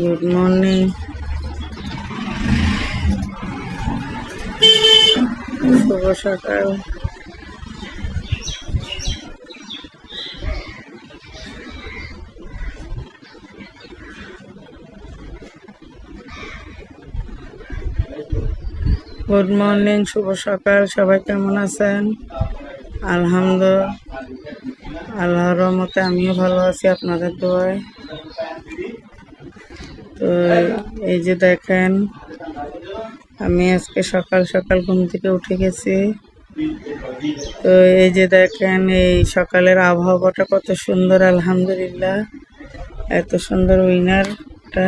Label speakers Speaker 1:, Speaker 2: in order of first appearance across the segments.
Speaker 1: Good morning শুভ সকাল। Good morning শুভ সকাল, সবাই কেমন আছেন? আলহামদুলিল্লাহ আল্লাহর রহমতে আমিও ভালো আছি, আপনাদের দোয়ায়। তো এই যে দেখেন, আমি আজকে সকাল সকাল ঘুম থেকে উঠে গেছি। তো এই যে দেখেন, এই সকালের আবহাওয়াটা কত সুন্দর, আলহামদুলিল্লাহ। এত সুন্দর উইনারটা।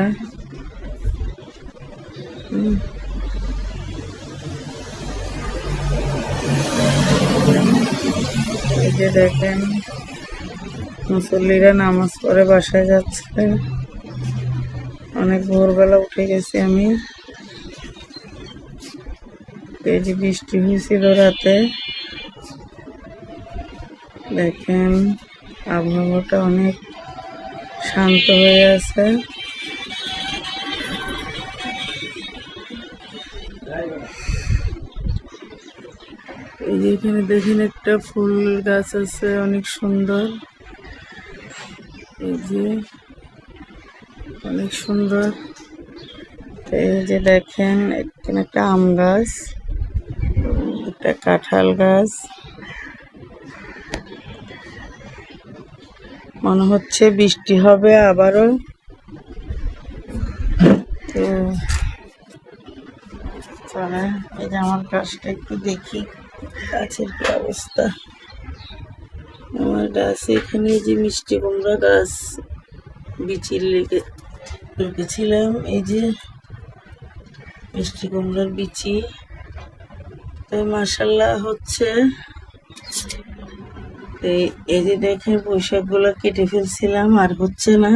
Speaker 1: এই যে দেখেন, মুসল্লিরা নামাজ পড়ে বাসায় যাচ্ছে। অনেক ভোরবেলা উঠে গেছি আমি। এই বৃষ্টি হয়েছিল রাতে। দেখেন, আবহাওয়াটা অনেক শান্ত হয়ে আছে। এই যে এখানে দেখেন একটা ফুল গাছ আছে, অনেক সুন্দর। এই যে অনেক সুন্দর। এই যে দেখেন, এখানে একটা আম গাছ, একটা কাঁঠাল গাছ। মনে হচ্ছে বৃষ্টি হবে আবারও। তো এই যে আমার গাছটা একটু দেখি, গাছের কি অবস্থা। আমার গাছ এখানে যে মিষ্টি কুমড়া গাছ, বিচির লেগে রেখেছিলাম, এই যে মিষ্টি কুমড়ার বিচি। তো মাসাল্লাহ হচ্ছে এই যে দেখেন পোশাকগুলো কেটে ফেলছিলাম, আর হচ্ছে না,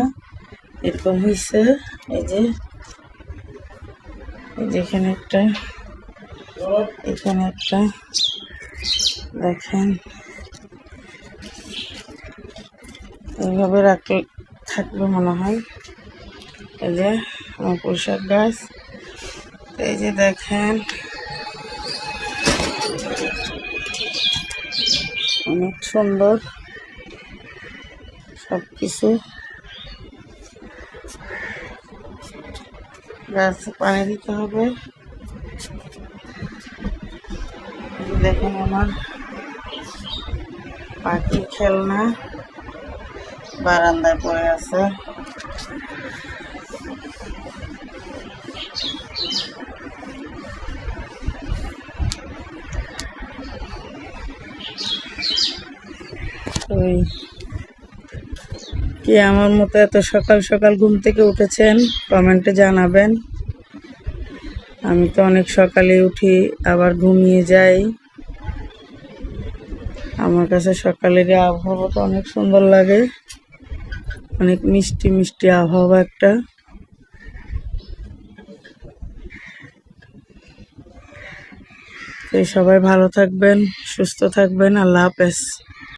Speaker 1: এরকম হয়েছে, এই যে এই যে এখানে একটা এখানে একটা, দেখেন, এইভাবে রাখলে থাকবে মনে হয়। এই যে, আমার পোশাক গাছ। এই যে দেখেন, অনেক সুন্দর সব কিছু গাছ পানি দিতে হবে। দেখেন আমার পাখির খেলনা। বারান্দায় পড়ে আছে। ওই কি আমার মতো এত সকাল সকাল ঘুম থেকে উঠেছেন, কমেন্টে জানাবেন। আমি তো অনেক সকালে উঠি, আবার ঘুমিয়ে যাই। আমার কাছে সকালের আবহাওয়াটা অনেক সুন্দর লাগে। অনেক মিষ্টি মিষ্টি আবহাওয়া একটা। সবাই ভালো থাকবেন সুস্থ থাকবেন আল্লাহ হাফেজ।